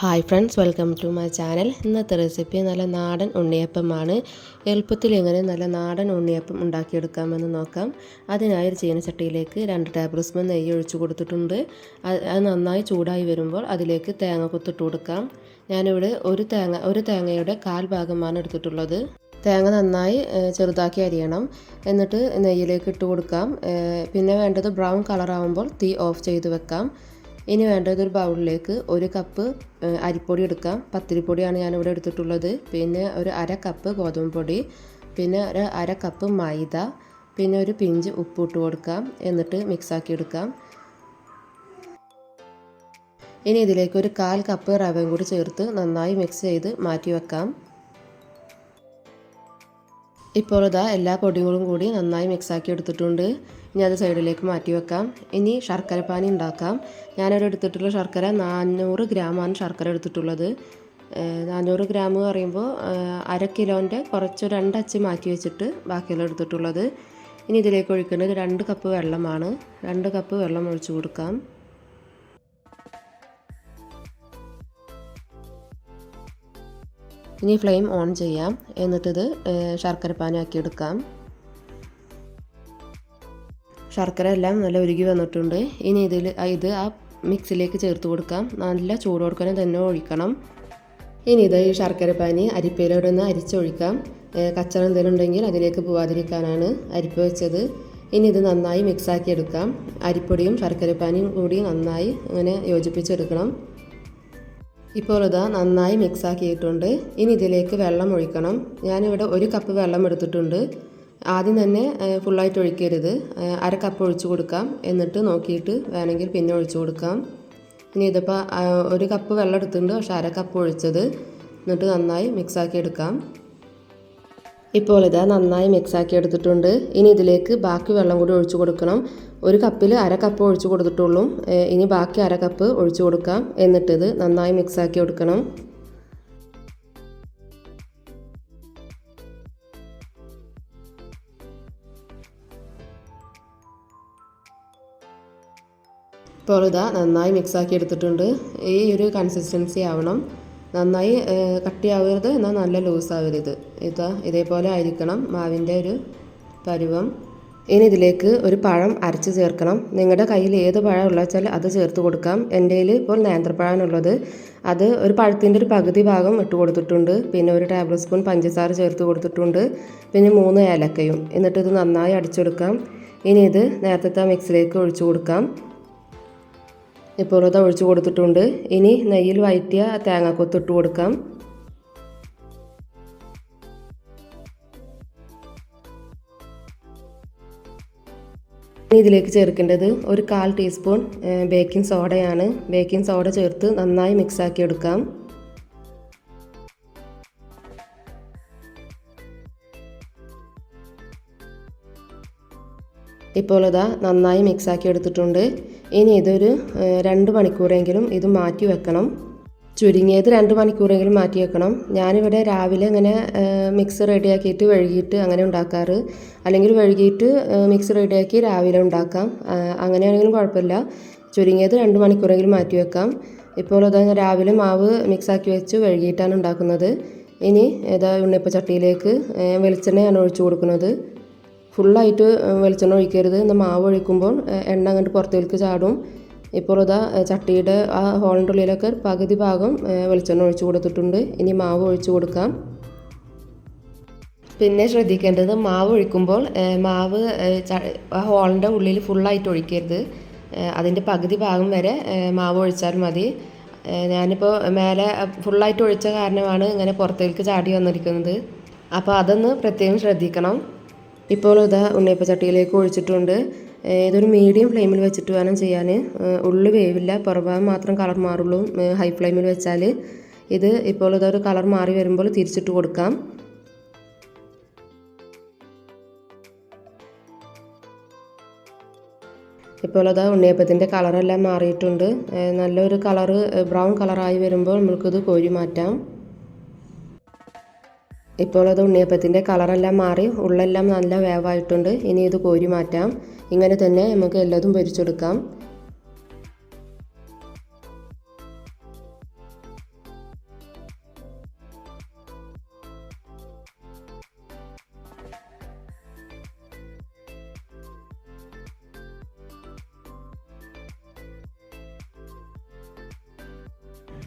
Hi friends welcome to my channel ഇന്നത്തെ recipe നല്ല നാടൻ ഉണ്ണിയപ്പമാണ്. എളുപ്പത്തിൽ എങ്ങനെ നല്ല നാടൻ ഉണ്ണിയപ്പം ഉണ്ടാക്കിയെടുക്കാമെന്ന് നോക്കാം. അതിനായി ഒരു ചീനച്ചട്ടിയിലേക്ക് രണ്ട് ടേബിൾ സ്പൂൺ നെയ്യ് ഒഴിച്ചു കൊടുത്തിട്ടുണ്ട്. അത് നന്നായി ചൂടായി വരുമ്പോൾ അതിലേക്ക് തേങ്ങ കൊത്തിട്ട് കൊടുക്കാം. ഞാനിവിടെ ഒരു തേങ്ങ ഒരു തേങ്ങയുടെ കാൽ ഭാഗമാണ് എടുത്തിട്ടുള്ളത്. തേങ്ങ നന്നായി ചെറുതാക്കി അരിയണം. എന്നിട്ട് നെയ്യിലേക്ക് ഇട്ട് കൊടുക്കാം. പിന്നെ വേണ്ടത് ബ്രൗൺ കളറാവുമ്പോൾ തീ ഓഫ് ചെയ്ത് വെക്കാം. ഇനി വേണ്ടത് ഒരു ബൗളിലേക്ക് ഒരു കപ്പ് അരിപ്പൊടി എടുക്കാം. പത്തിരിപ്പൊടിയാണ് ഞാൻ ഇവിടെ എടുത്തിട്ടുള്ളത്. പിന്നെ ഒരു അര കപ്പ് ഗോതമ്പ് പൊടി പിന്നെ ഒരു അര കപ്പ് മൈദ പിന്നെ ഒരു പിഞ്ച് ഉപ്പ് ഇട്ട് കൊടുക്കാം. എന്നിട്ട് മിക്സാക്കി എടുക്കാം. ഇനി ഇതിലേക്ക് ഒരു കാൽ കപ്പ് റവയും കൂടി ചേർത്ത് നന്നായി മിക്സ് ചെയ്ത് മാറ്റി വെക്കാം. ഇപ്പോൾ ഇതാ എല്ലാ പൊടികളും കൂടി നന്നായി മിക്സാക്കി എടുത്തിട്ടുണ്ട്. ഇനി അത് സൈഡിലേക്ക് മാറ്റി വെക്കാം. ഇനി ശർക്കരപ്പാനി ഉണ്ടാക്കാം. ഞാനിവിടെ എടുത്തിട്ടുള്ള ശർക്കര നാനൂറ് ഗ്രാമാണ് ശർക്കര എടുത്തിട്ടുള്ളത്. നാനൂറ് ഗ്രാം എന്ന് പറയുമ്പോൾ അര കിലോന്റെ കുറച്ച് രണ്ടച്ച് മാറ്റി വെച്ചിട്ട് ബാക്കിയെല്ലാം എടുത്തിട്ടുള്ളത്. ഇനി ഇതിലേക്ക് ഒഴിക്കേണ്ടത് രണ്ട് കപ്പ് വെള്ളമാണ്. രണ്ട് കപ്പ് വെള്ളം ഒഴിച്ചു കൊടുക്കാം. ഇനി ഫ്ലെയിം ഓൺ ചെയ്യാം. എന്നിട്ടിത് ശർക്കര പാനാക്കി എടുക്കാം. ശർക്കര എല്ലാം നല്ല ഉരുകി വന്നിട്ടുണ്ട്. ഇനി ഇതിൽ ഇത് ആ മിക്സിലേക്ക് ചേർത്ത് കൊടുക്കാം. നല്ല ചൂടോടുക്കനെ തന്നെ ഒഴിക്കണം. ഇനി ഇത് ഈ ശർക്കരപ്പാനി അരിപ്പയിലൂടെ ഒന്ന് അരിച്ചൊഴിക്കാം. കച്ചറ എന്തെങ്കിലും ഉണ്ടെങ്കിൽ അതിലേക്ക് പോവാതിരിക്കാനാണ് അരിപ്പ വെച്ചത്. ഇനി ഇത് നന്നായി മിക്സാക്കി എടുക്കാം. അരിപ്പൊടിയും ശർക്കരപ്പാനിയും കൂടി നന്നായി അങ്ങനെ യോജിപ്പിച്ചെടുക്കണം. ഇപ്പോൾ ഇതാ നന്നായി മിക്സ് ആക്കിയിട്ടുണ്ട് ഇനി ഇതിലേക്ക് വെള്ളം ഒഴിക്കണം. ഞാനിവിടെ ഒരു കപ്പ് വെള്ളം എടുത്തിട്ടുണ്ട്. ആദ്യം തന്നെ ഫുള്ളായിട്ട് ഒഴിക്കരുത്. അര കപ്പ് ഒഴിച്ചു കൊടുക്കാം. എന്നിട്ട് നോക്കിയിട്ട് വേണമെങ്കിൽ പിന്നെ ഒഴിച്ചു കൊടുക്കാം. ഇനി ഇതിപ്പോൾ ഒരു കപ്പ് വെള്ളം എടുത്തിട്ടുണ്ട്. പക്ഷേ അര കപ്പ് ഒഴിച്ചത്. എന്നിട്ട് നന്നായി മിക്സ് ആക്കി എടുക്കാം. ഇപ്പോൾ ഇതാ നന്നായി മിക്സ് ആക്കി എടുത്തിട്ടുണ്ട് ഇനി ഇതിലേക്ക് ബാക്കി വെള്ളം കൂടി ഒഴിച്ചു കൊടുക്കണം. ഒരു കപ്പിൽ അര കപ്പ് ഒഴിച്ചു കൊടുത്തിട്ടുള്ളൂ. ഇനി ബാക്കി അര കപ്പ് ഒഴിച്ചു കൊടുക്കാം. എന്നിട്ടിത് നന്നായി മിക്സ് ആക്കി കൊടുക്കണം ഇപ്പോൾ ഇതാ നന്നായി മിക്സ് ആക്കി എടുത്തിട്ടുണ്ട്. ഈ ഒരു കൺസിസ്റ്റൻസി ആവണം. നന്നായി കട്ടിയാവരുത്. എന്നാൽ നല്ല ലൂസ് ആവരുത് ഇതാ ഇതേപോലെ ആയിരിക്കണം മാവിന്റെ ഒരു പരുവം. ഇനി ഇതിലേക്ക് ഒരു പഴം അരച്ച് ചേർക്കണം. നിങ്ങളുടെ കയ്യിൽ ഏത് പഴം ഉള്ള വെച്ചാൽ അത് ചേർത്ത് കൊടുക്കാം. എന്റെ കയ്യിൽ ഇപ്പോൾ നേന്ത്രപ്പഴമാണുള്ളത് അത് ഒരു പഴത്തിന്റെ ഒരു പകുതി ഭാഗം ഇട്ട് കൊടുത്തിട്ടുണ്ട്. പിന്നെ ഒരു ടേബിൾ സ്പൂൺ പഞ്ചസാര ചേർത്ത് കൊടുത്തിട്ടുണ്ട്. പിന്നെ മൂന്ന് ഏലക്കയും. എന്നിട്ട് ഇത് നന്നായി അടിച്ചെടുക്കാം. ഇനി ഇത് നേരത്തെ മിക്സിലേക്ക് ഒഴിച്ചു കൊടുക്കാം. ഇപ്പോൾ അത് ഒഴിച്ചു കൊടുത്തിട്ടുണ്ട്. ഇനി നെയ്യിൽ വയറ്റിയ തേങ്ങാക്കൊത്ത് ഇട്ട് കൊടുക്കാം. ഇതിലേക്ക് ചേർക്കേണ്ടത് ഒരു കാൽ ടീസ്പൂൺ ബേക്കിംഗ് സോഡയാണ്. ബേക്കിംഗ് സോഡ ചേർത്ത് നന്നായി മിക്സ് ആക്കി എടുക്കാം. ഇപ്പോൾ ഇതാ നന്നായി മിക്സാക്കി എടുത്തിട്ടുണ്ട്. ഇനി ഇതൊരു രണ്ട് മണിക്കൂറെങ്കിലും ഇത് മാറ്റി വെക്കണം. ചുരുങ്ങിയത് രണ്ട് മണിക്കൂറെങ്കിലും മാറ്റി വെക്കണം. ഞാനിവിടെ രാവിലെ ഇങ്ങനെ മിക്സ് റെഡിയാക്കിയിട്ട് വഴുകിയിട്ട് അങ്ങനെ ഉണ്ടാക്കാറ്. അല്ലെങ്കിൽ വഴുകിയിട്ട് മിക്സ് റെഡിയാക്കി രാവിലെ ഉണ്ടാക്കാം. അങ്ങനെയാണെങ്കിലും കുഴപ്പമില്ല. ചുരുങ്ങിയത് രണ്ട് മണിക്കൂറെങ്കിലും മാറ്റി വെക്കാം. ഇപ്പോൾ അത് രാവിലെ മാവ് മിക്സാക്കി വെച്ച് വഴുകിയിട്ടാണ് ഉണ്ടാക്കുന്നത്. ഇനി ഏതാ ഉണ്ണിയപ്പ ചട്ടിയിലേക്ക് വെളിച്ചെണ്ണയാണ് ഒഴിച്ചു കൊടുക്കുന്നത്. ഫുള്ളായിട്ട് വെളിച്ചെണ്ണ ഒഴിക്കരുത്. എന്നാൽ മാവ് ഒഴിക്കുമ്പോൾ എണ്ണ അങ്ങോട്ട് പുറത്തേക്ക് ചാടും. ഇപ്പോൾ ഇതാ ചട്ടിയുടെ ആ ഹോളിന്റെ ഉള്ളിലൊക്കെ പകുതി ഭാഗം വെളിച്ചെണ്ണ ഒഴിച്ചു കൊടുത്തിട്ടുണ്ട്. ഇനി മാവ് ഒഴിച്ചു കൊടുക്കാം. പിന്നെ ശ്രദ്ധിക്കേണ്ടത് മാവ് ഒഴിക്കുമ്പോൾ മാവ് ആ ഹോളിന്റെ ഉള്ളിൽ ഫുള്ളായിട്ട് ഒഴിക്കരുത്. അതിന്റെ പകുതി ഭാഗം വരെ മാവ് ഒഴിച്ചാൽ മതി. ഞാനിപ്പോൾ മേലെ ഫുള്ളായിട്ട് ഒഴിച്ച കാരണമാണ് ഇങ്ങനെ പുറത്തേക്ക് ചാടി വന്നിരിക്കുന്നത്. അപ്പോൾ അതൊന്ന് പ്രത്യേകം ശ്രദ്ധിക്കണം. ഇപ്പോൾ ഇതാ ഉണ്ണിയപ്പ ചട്ടിയിലേക്ക് ഒഴിച്ചിട്ടുണ്ട് ഇതൊരു മീഡിയം ഫ്ലെയിമിൽ വെച്ചിട്ട് വേണം ചെയ്യാൻ. ഉള്ളു വേവില്ല. പുറഭാഗം മാത്രം കളർ മാറുള്ളൂ. ഹൈ ഫ്ലെയിമിൽ വെച്ചാൽ. ഇത് ഇപ്പോൾ ഇതൊരു കളർ മാറി വരുമ്പോൾ തിരിച്ചിട്ട് കൊടുക്കാം. ഇപ്പോൾ അതാ ഉണ്ണിയപ്പത്തിന്റെ കളറെല്ലാം മാറിയിട്ടുണ്ട്. നല്ലൊരു കളറ് ബ്രൗൺ കളറായി വരുമ്പോൾ നമുക്കിത് കോരി മാറ്റാം. ഇപ്പോൾ അത് ഉണ്ണിയപ്പത്തിന്റെ കളറെല്ലാം മാറി ഉള്ളെല്ലാം നല്ല വേവായിട്ടുണ്ട്. ഇനി ഇത് കോരി മാറ്റാം. ഇങ്ങനെ തന്നെ നമുക്ക് എല്ലാതും പൊരിച്ചെടുക്കാം.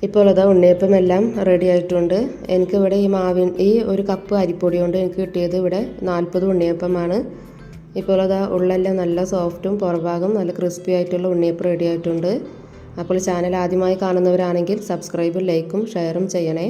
ഇപ്പോൾ അതാ ഉണ്ണിയപ്പം എല്ലാം റെഡി ആയിട്ടുണ്ട്. എനിക്കിവിടെ ഈ മാവിൻ ഈ ഒരു കപ്പ് അരിപ്പൊടി കൊണ്ട് എനിക്ക് കിട്ടിയത് ഇവിടെ നാൽപ്പത് ഉണ്ണിയപ്പമാണ്. ഇപ്പോൾ അതാ ഉള്ളെല്ലാം നല്ല സോഫ്റ്റും പുറഭാഗം നല്ല ക്രിസ്പി ആയിട്ടുള്ള ഉണ്ണിയപ്പം റെഡി ആയിട്ടുണ്ട്. അപ്പോൾ ചാനൽ ആദ്യമായി കാണുന്നവരാണെങ്കിൽ സബ്സ്ക്രൈബും ലൈക്കും ഷെയറും ചെയ്യണേ.